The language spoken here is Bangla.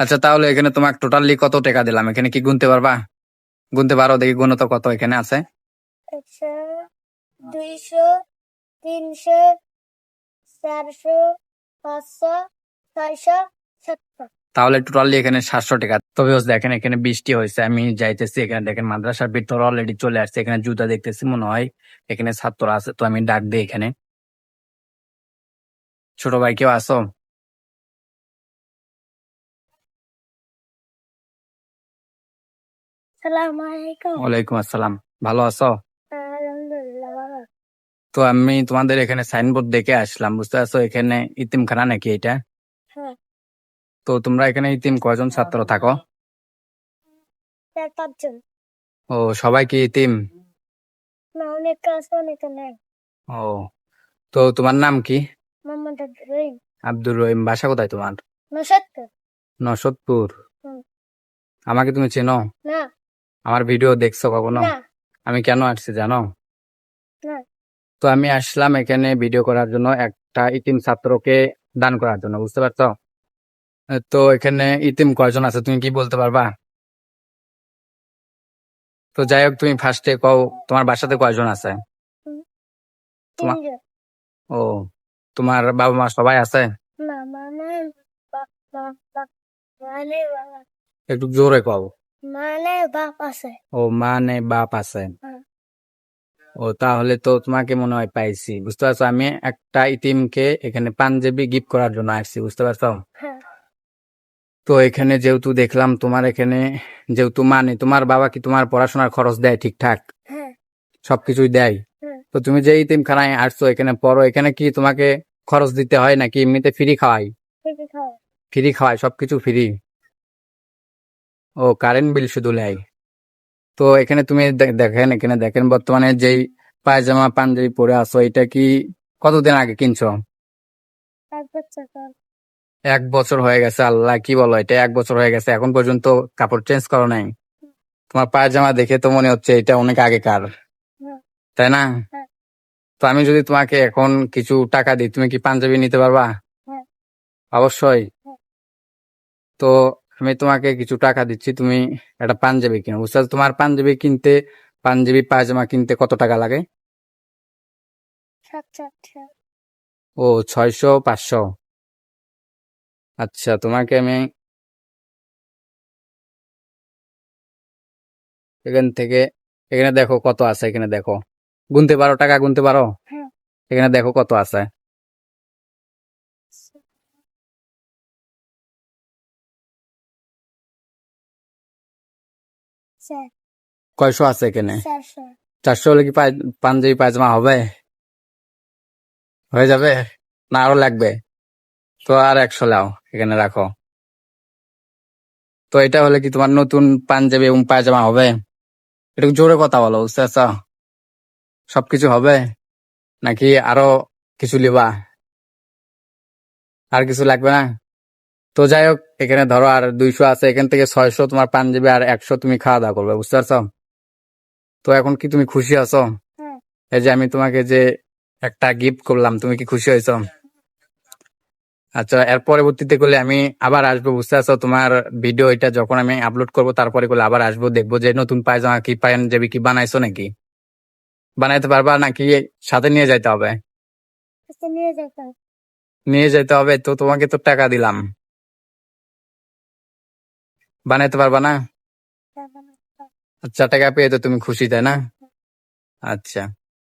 আচ্ছা তাহলে এখানে তোমার টোটালি কত টাকা দিলাম? এখানে কি গুনতে পারবা? গুনতে পারো দেখি গুণ তো কত এখানে আছে। একশো দুইশো তিনশো চারশো পাঁচশো ছয়শো সাতশো। তাহলে টোটালি এখানে সাতশো টাকা। তবে দেখেন এখানে বৃষ্টি হয়েছে আমি যাইতেছি এখানে দেখেন মাদ্রাসার ভিতর অলরেডি চলে আসছে এখানে জুতা দেখতেছি মনে হয় এখানে ছাত্র আছে তো আমি ডাক দিই এখানে। ছোট ভাই কেউ আসো আলাইকুম ওয়ালাইকুম আসসালাম ভালো আছো? তো আমি তোমাদের এখানে সাইনবোর্ড দেখে আসলাম বুঝতে পারছ? এখানে ইতিমখানা নাকি এটা? হ্যাঁ। তো তোমরা এখানে ইতিম কয়জন ছাত্র থাকো? ও সবাই কি ইতিম? ও তো তোমার নাম কি? আব্দুর রহিম। বাসা কোথায় তোমার? নসদপুর আমাকে তুমি চেনো? না। আমার ভিডিও দেখছ কখনো? না। আমি কেন আসছি জানো। তো আমি আসলাম এখানে ভিডিও করার জন্য একটা ইতিম ছাত্রকে দান করার জন্য বুঝতে পারছ? তো এখানে ইতিম কয়জন আছে তুমি কি বলতে পারবা? তো যাই হোক তুমি ফার্স্টে কও তোমার বাসাতে কয়জন আছে? তোমার- ও তোমার বাবা মা সবাই আছে? একটু জোরে কও। মানে বাপ আছে। ও মানে বাপ আছে। হ্যাঁ। ও তাহলে তো তোমাকে মনে হয় পাইছি বুঝতে পারছ? আমি একটা ইতিমকে এখানে পাঞ্জাবি গিফট করার জন্য আসছি বুঝতে পারছ? হ্যাঁ। তো এখানে যেহেতু দেখলাম তোমার এখানে যেহেতু মানে তোমার বাবা কি তোমার পড়াশোনার খরচ দেয় ঠিকঠাক? হ্যাঁ। সবকিছুই দেয়। তো তুমি যে ইতিমখানায় আসছো এখানে পড়ো এখানে কি তোমাকে খরচ দিতে হয় নাকি এমনিতে ফ্রি খাওয়াই? ফ্রি খাওয়াই। সবকিছু ফ্রি ও কারেন্ট বিল শুধু নেয়। তো এখানে তুমি দেখেন এখানে দেখেন বর্তমানে যেই পায়জামা পাঞ্জাবি পরে আছো এটা কি কতদিন আগে কিনছো? এক বছর। হয়ে গেছে আল্লাহ কি বলো এটা এক বছর হয়ে গেছে এখন পর্যন্ত কাপড় চেঞ্জ করো নাই। তোমার পায়জামা দেখে তো মনে হচ্ছে এটা অনেক আগেকার। তাই না? হ্যাঁ। তো আমি যদি তোমাকে এখন কিছু টাকা দিই তুমি কি পাঞ্জাবি নিতে পারবা? হ্যাঁ। অবশ্যই। হ্যাঁ। তো আমি তোমাকে কিছু টাকা দিচ্ছি তুমি একটা পাঞ্জাবি কিনো। বুঝতে পারছ? তোমার পাঞ্জাবি কিনতে পাঞ্জাবি পায়জামা কিনতে কত টাকা লাগে? ও ছয়শো পাঁচশো। আচ্ছা তোমাকে আমি এখান থেকে এখানে দেখো কত আছে এখানে দেখো। গুনতে পারো টাকা গুনতে পারো? হ্যাঁ। এখানে দেখো কত আছে। কয়শো আছে এখানে? চারশো হলে কি পায়- পাঞ্জাবি পায়জামা হবে? হয়ে যাবে? না আরও লাগবে। তো আর একশো লাও এখানে রাখো। তো এটা হলে কি তোমার নতুন পাঞ্জাবি এবং পায়জামা হবে? একটু জোরে কথা বলো বুঝতে পারছ? সবকিছু হবে? নাকি আরও কিছু লিবা আর কিছু লাগবে না? তো যাই হোক এখানে ধরো আর দুইশো আছে এখান থেকে ছয়শো তোমার পাঞ্জাবি আর একশো তুমি খাওয়া দাওয়া করবে বুঝতে পারছ? তো এখন কি তুমি খুশি আছো? হ্যাঁ। এই যে আমি তোমাকে যে একটা গিফট করলাম তুমি কি খুশি হয়েছো? আচ্ছা এর পরবর্তীতে করলে আমি আবার আসব বুঝতে পারছ? তোমার ভিডিও এটা যখন আমি আপলোড করব তারপরে করলে আবার আসব দেখব যে নতুন পায়জামা কি পাঞ্জাবি কি বানাইছো নাকি? বানাইতে পারবা নাকি সাথে নিয়ে যাইতে হবে। নিয়ে যেতে হবে তো তোমাকে তো টাকা দিলাম। বানাইতে পারবা না? তারপর আচ্ছা টাকা পেয়ে তো তুমি খুশি তাই না? আচ্ছা।